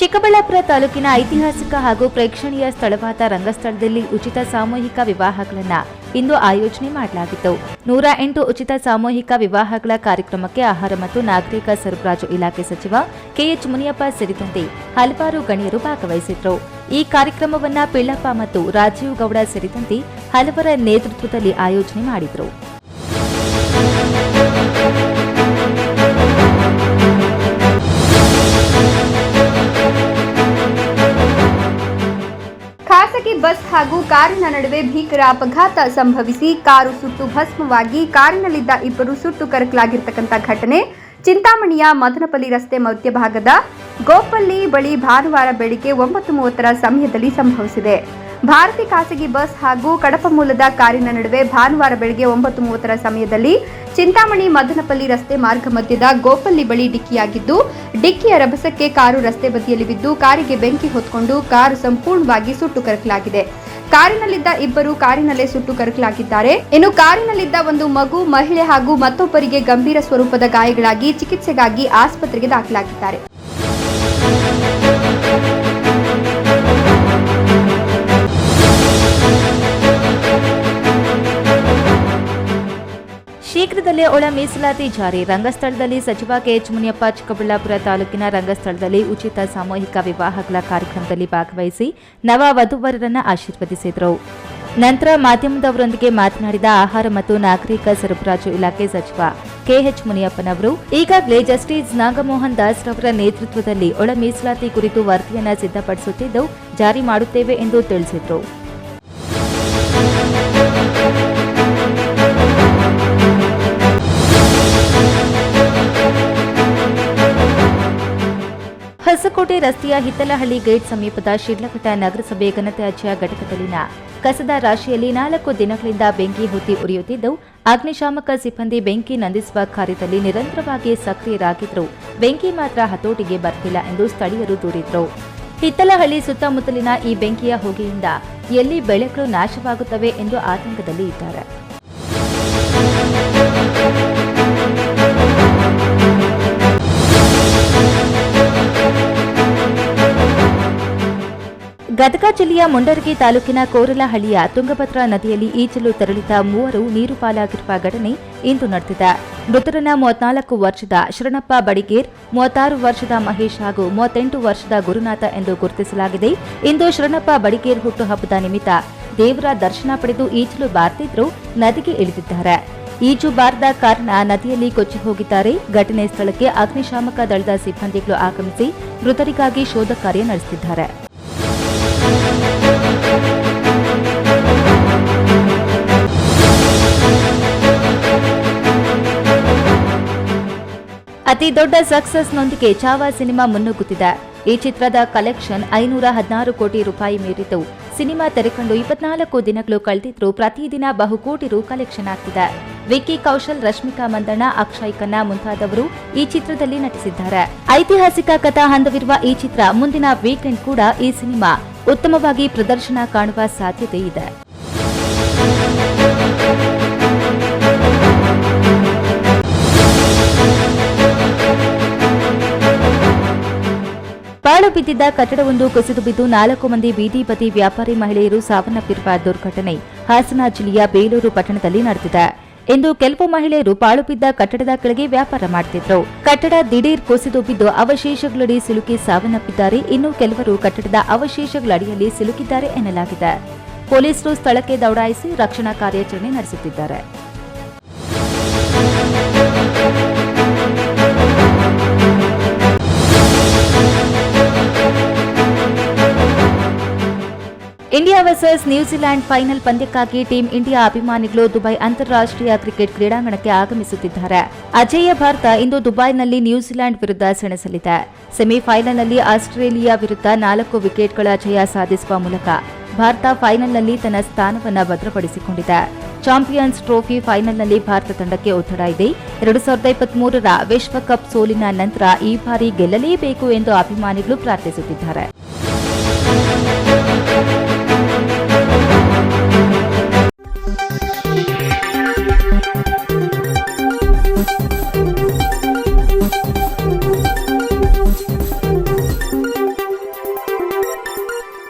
ಚಿಕ್ಕಬಳ್ಳಾಪುರ ತಾಲೂಕಿನ ಐತಿಹಾಸಿಕ ಹಾಗೂ ಪ್ರೇಕ್ಷಣೀಯ ಸ್ಥಳವಾದ ರಂಗಸ್ಥಳದಲ್ಲಿ ಉಚಿತ ಸಾಮೂಹಿಕ ವಿವಾಹಗಳನ್ನು ಇಂದು ಆಯೋಜನೆ ಮಾಡಲಾಗಿತ್ತು. ನೂರ ಎಂಟು ಉಚಿತ ಸಾಮೂಹಿಕ ವಿವಾಹಗಳ ಕಾರ್ಯಕ್ರಮಕ್ಕೆ ಆಹಾರ ಮತ್ತು ನಾಗರಿಕ ಸರಬರಾಜು ಇಲಾಖೆ ಸಚಿವ ಕೆಎಚ್ ಮುನಿಯಪ್ಪ ಸೇರಿದಂತೆ ಹಲವಾರು ಗಣ್ಯರು ಭಾಗವಹಿಸಿದ್ರು. ಈ ಕಾರ್ಯಕ್ರಮವನ್ನು ಪಿಳ್ಳಪ್ಪ ಮತ್ತು ರಾಜೀವ್ ಗೌಡ ಸೇರಿದಂತೆ ಹಲವರ ನೇತೃತ್ವದಲ್ಲಿ ಆಯೋಜನೆ ಮಾಡಿದ್ರು. ಕಾರಿನ ನಡುವೆ ಭೀಕರ ಅಪಘಾತ ಸಂಭವಿಸಿ ಕಾರು ಸುಟ್ಟು ಭಸ್ಮವಾಗಿ ಕಾರಿನಲ್ಲಿದ್ದ ಇಬ್ಬರು ಸುಟ್ಟು ಕರಕಲಾಗಿರ್ತಕ್ಕಂಥ ಘಟನೆ. ಚಿಂತಾಮಣಿಯ ಮದನಪಲ್ಲಿ ರಸ್ತೆ ಮಧ್ಯಭಾಗದ ಗೋಪಲ್ಲಿ ಬಳಿ ಭಾನುವಾರ ಬೆಳಿಗ್ಗೆ ಒಂಬತ್ತು ಮೂವತ್ತರ ಸಮಯದಲ್ಲಿ ಸಂಭವಿಸಿದೆ. ಭಾರತಿ ಖಾಸಗಿ ಬಸ್ ಹಾಗೂ ಕಡಪ ಮೂಲದ ಕಾರಿನ ನಡುವೆ ಭಾನುವಾರ ಬೆಳಗ್ಗೆ ಒಂಬತ್ತು ಮೂವತ್ತರ ಸಮಯದಲ್ಲಿ ಚಿಂತಾಮಣಿ ಮದನಪಲ್ಲಿ ರಸ್ತೆ ಮಾರ್ಗ ಮಧ್ಯದ ಗೋಪಲ್ಲಿ ಬಳಿ ಡಿಕ್ಕಿಯಾಗಿದ್ದು, ಡಿಕ್ಕಿಯ ರಭಸಕ್ಕೆ ಕಾರು ರಸ್ತೆ ಬದಿಯಲ್ಲಿ ಬಿದ್ದು ಕಾರಿಗೆ ಬೆಂಕಿ ಹೊತ್ಕೊಂಡು ಕಾರು ಸಂಪೂರ್ಣವಾಗಿ ಸುಟ್ಟು ಕರಕಲಾಗಿದೆ. ಕಾರಿನಲ್ಲಿದ್ದ ಇಬ್ಬರು ಕಾರಿನಲ್ಲೇ ಸುಟ್ಟು ಕರಕಲಾಗಿದ್ದಾರೆ. ಇನ್ನು ಕಾರಿನಲ್ಲಿದ್ದ ಒಂದು ಮಗು, ಮಹಿಳೆ ಹಾಗೂ ಮತ್ತೊಬ್ಬರಿಗೆ ಗಂಭೀರ ಸ್ವರೂಪದ ಗಾಯಗಳಾಗಿ ಚಿಕಿತ್ಸೆಗಾಗಿ ಆಸ್ಪತ್ರೆಗೆ ದಾಖಲಾಗಿದ್ದಾರೆ. ಶೀಘ್ರದಲ್ಲೇ ಒಳ ಮೀಸಲಾತಿ ಜಾರಿ. ರಂಗಸ್ಥಳದಲ್ಲಿ ಸಚಿವ ಕೆಎಚ್ ಮುನಿಯಪ್ಪ, ಚಿಕ್ಕಬಳ್ಳಾಪುರ ತಾಲೂಕಿನ ರಂಗಸ್ಥಳದಲ್ಲಿ ಉಚಿತ ಸಾಮೂಹಿಕ ವಿವಾಹಗಳ ಕಾರ್ಯಕ್ರಮದಲ್ಲಿ ಭಾಗವಹಿಸಿ ನವ ವಧುವರರನ್ನು ಆಶೀರ್ವದಿಸಿದರು. ನಂತರ ಮಾಧ್ಯಮದವರೊಂದಿಗೆ ಮಾತನಾಡಿದ ಆಹಾರ ಮತ್ತು ನಾಗರಿಕ ಸರಬರಾಜು ಇಲಾಖೆ ಸಚಿವ ಕೆಎಚ್ ಮುನಿಯಪ್ಪನವರು, ಈಗಾಗಲೇ ಜಸ್ಟಿಸ್ ನಾಗಮೋಹನ್ ದಾಸ್ ರವರ ನೇತೃತ್ವದಲ್ಲಿ ಒಳ ಮೀಸಲಾತಿ ಕುರಿತು ವರದಿಯನ್ನು ಸಿದ್ಧಪಡಿಸುತ್ತಿದ್ದು, ಜಾರಿ ಮಾಡುತ್ತೇವೆ ಎಂದು ತಿಳಿಸಿದರು. ಹೊಸಕೋಟೆ ರಸ್ತೆಯ ಹಿತ್ತಲಹಳ್ಳಿ ಗೇಟ್ ಸಮೀಪದ ಶಿಡ್ಲಘಟ್ಟ ನಗರಸಭೆ ಘನತ್ಯಾಜ್ಯ ಘಟಕದಲ್ಲಿನ ಕಸದ ರಾಶಿಯಲ್ಲಿ ನಾಲ್ಕು ದಿನಗಳಿಂದ ಬೆಂಕಿ ಹೊತ್ತಿ ಉರಿಯುತ್ತಿದ್ದು, ಅಗ್ನಿಶಾಮಕ ಸಿಬ್ಬಂದಿ ಬೆಂಕಿ ನಂದಿಸುವ ಕಾರ್ಯದಲ್ಲಿ ನಿರಂತರವಾಗಿ ಸಕ್ರಿಯರಾಗಿದ್ದರು ಬೆಂಕಿ ಮಾತ್ರ ಹತೋಟಿಗೆ ಬರ್ತಿಲ್ಲ ಎಂದು ಸ್ಥಳೀಯರು ದೂರಿದರು. ಹಿತ್ತಲಹಳ್ಳಿ ಸುತ್ತಮುತ್ತಲಿನ ಈ ಬೆಂಕಿಯ ಹೊಗೆಯಿಂದ ಎಲ್ಲಿ ಬೆಳೆಗಳು ನಾಶವಾಗುತ್ತವೆ ಎಂದು ಆತಂಕದಲ್ಲಿ ಇದ್ದಾರೆ. ಗದಗ ಜಿಲ್ಲೆಯ ಮುಂಡರಗಿ ತಾಲೂಕಿನ ಕೋರಲಹಳ್ಳಿಯ ತುಂಗಭದ್ರಾ ನದಿಯಲ್ಲಿ ಈಜಲು ತೆರಳಿದ ಮೂವರು ನೀರು ಪಾಲಾಗಿರುವ ಘಟನೆ ಇಂದು ನಡೆದಿದೆ. ಮೃತರನ ಮೂವತ್ನಾಲ್ಕು ವರ್ಷದ ಶರಣಪ್ಪ ಬಡಿಗೇರ್, ಮೂವತ್ತಾರು ವರ್ಷದ ಮಹೇಶ್ ಹಾಗೂ ಮೂವತ್ತೆಂಟು ವರ್ಷದ ಗುರುನಾಥ ಎಂದು ಗುರುತಿಸಲಾಗಿದೆ. ಇಂದು ಶರಣಪ್ಪ ಬಡಿಗೇರ್ ಹುಟ್ಟುಹಬ್ಬದ ನಿಮಿತ್ತ ದೇವರ ದರ್ಶನ ಪಡೆದು ಈಜಲು ಬಾರ್ತಿದ್ರು ನದಿಗೆ ಇಳಿದಿದ್ದಾರೆ. ಈಜು ಬಾರದ ಕಾರಣ ನದಿಯಲ್ಲಿ ಕೊಚ್ಚಿ ಹೋಗಿದ್ದಾರೆ. ಘಟನೆ ಸ್ಥಳಕ್ಕೆ ಅಗ್ನಿಶಾಮಕ ದಳದ ಸಿಬ್ಬಂದಿಗಳು ಆಗಮಿಸಿ ಮೃತರಿಗಾಗಿ ಶೋಧ ಕಾರ್ಯ ನಡೆಸುತ್ತಿದ್ದಾರೆ. ಅತಿ ದೊಡ್ಡ ಸಕ್ಸಸ್ನೊಂದಿಗೆ ಚಾವಾ ಸಿನಿಮಾ ಮುನ್ನುಗ್ಗುತ್ತಿದೆ. ಈ ಚಿತ್ರದ ಕಲೆಕ್ಷನ್ ಐನೂರ ಹದಿನಾರು ಕೋಟಿ ರೂಪಾಯಿ ಮೀರಿತು ಸಿನಿಮಾ ತೆರೆಕೊಂಡು ಇಪ್ಪತ್ನಾಲ್ಕು ದಿನಗಳು ಕಳೆದಿದ್ರೂ ಪ್ರತಿದಿನ ಬಹುಕೋಟಿ ರು ಕಲೆಕ್ಷನ್ ಆಗ್ತಿದೆ. ವಿಕ್ಕಿ ಕೌಶಲ್, ರಶ್ಮಿಕಾ ಮಂದಣ್ಣ, ಅಕ್ಷಯ್ ಖನ್ನಾ ಮುಂತಾದವರು ಈ ಚಿತ್ರದಲ್ಲಿ ನಟಿಸಿದ್ದಾರೆ. ಐತಿಹಾಸಿಕ ಕಥಾ ಹಂದವಿರುವ ಈ ಚಿತ್ರ ಮುಂದಿನ ವೀಕೆಂಡ್ ಕೂಡ ಈ ಸಿನಿಮಾ ಉತ್ತಮವಾಗಿ ಪ್ರದರ್ಶನ ಕಾಣುವ ಸಾಧ್ಯತೆ ಇದೆ. ಬಿದ್ದಿದ್ದ ಕಟ್ಟಡವೊಂದು ಕುಸಿದು ಬಿದ್ದು ನಾಲ್ಕು ಮಂದಿ ಬದಿ ವ್ಯಾಪಾರಿ ಮಹಿಳೆಯರು ಸಾವನ್ನಪ್ಪಿರುವ ದುರ್ಘಟನೆ ಹಾಸನ ಜಿಲ್ಲೆಯ ಬೇಲೂರು ಪಟ್ಟಣದಲ್ಲಿ ನಡೆದಿದೆ. ಎಂದು ಕೆಲವು ಮಹಿಳೆಯರು ಪಾಳು ಬಿದ್ದ ಕಟ್ಟಡದ ಕೆಳಗೆ ವ್ಯಾಪಾರ ಮಾಡುತ್ತಿದ್ದರು ಕಟ್ಟಡ ದಿಢೀರ್ ಕುಸಿದು ಬಿದ್ದು ಅವಶೇಷಗಳಡಿ ಸಿಲುಕಿ ಸಾವನ್ನಪ್ಪಿದ್ದಾರೆ. ಇನ್ನು ಕೆಲವರು ಕಟ್ಟಡದ ಅವಶೇಷಗಳಡಿಯಲ್ಲಿ ಸಿಲುಕಿದ್ದಾರೆ ಎನ್ನಲಾಗಿದೆ. ಪೊಲೀಸರು ಸ್ಥಳಕ್ಕೆ ದೌಡಾಯಿಸಿ ರಕ್ಷಣಾ ಕಾರ್ಯಾಚರಣೆ ನಡೆಸುತ್ತಿದ್ದಾರೆ. India versus New Zealand final ಪಂದ್ಯಕ್ಕಾಗಿ team India ಅಭಿಮಾನಿಗಳು ದುಬೈ ಅಂತಾರಾಷ್ಟ್ರೀಯ ಕ್ರಿಕೆಟ್ ಕ್ರೀಡಾಂಗಣಕ್ಕೆ ಆಗಮಿಸುತ್ತಿದ್ದಾರೆ. ಅಜೇಯ ಭಾರತ ಇಂದು ದುಬೈನಲ್ಲಿ ನ್ಯೂಜಿಲೆಂಡ್ ವಿರುದ್ಧ ಸೆಣಸಲಿದೆ. ಸೆಮಿಫೈನಲ್ನಲ್ಲಿ ಆಸ್ಟ್ರೇಲಿಯಾ ವಿರುದ್ಧ ನಾಲ್ಕು ವಿಕೆಟ್ಗಳ ಜಯ ಸಾಧಿಸುವ ಮೂಲಕ ಭಾರತ ಫೈನಲ್ನಲ್ಲಿ ತನ್ನ ಸ್ಥಾನವನ್ನು ಭದ್ರಪಡಿಸಿಕೊಂಡಿದೆ. ಚಾಂಪಿಯನ್ಸ್ ಟ್ರೋಫಿ ಫೈನಲ್ನಲ್ಲಿ ಭಾರತ ತಂಡಕ್ಕೆ ಒತ್ತಡ ಇದೆ. ಎರಡು ಸಾವಿರದ ಇಪ್ಪತ್ಮೂರರ ವಿಶ್ವಕಪ್ ಸೋಲಿನ ನಂತರ ಈ ಬಾರಿ ಗೆಲ್ಲಲೇಬೇಕು ಎಂದು ಅಭಿಮಾನಿಗಳು ಪ್ರಾರ್ಥಿಸುತ್ತಿದ್ದಾರೆ.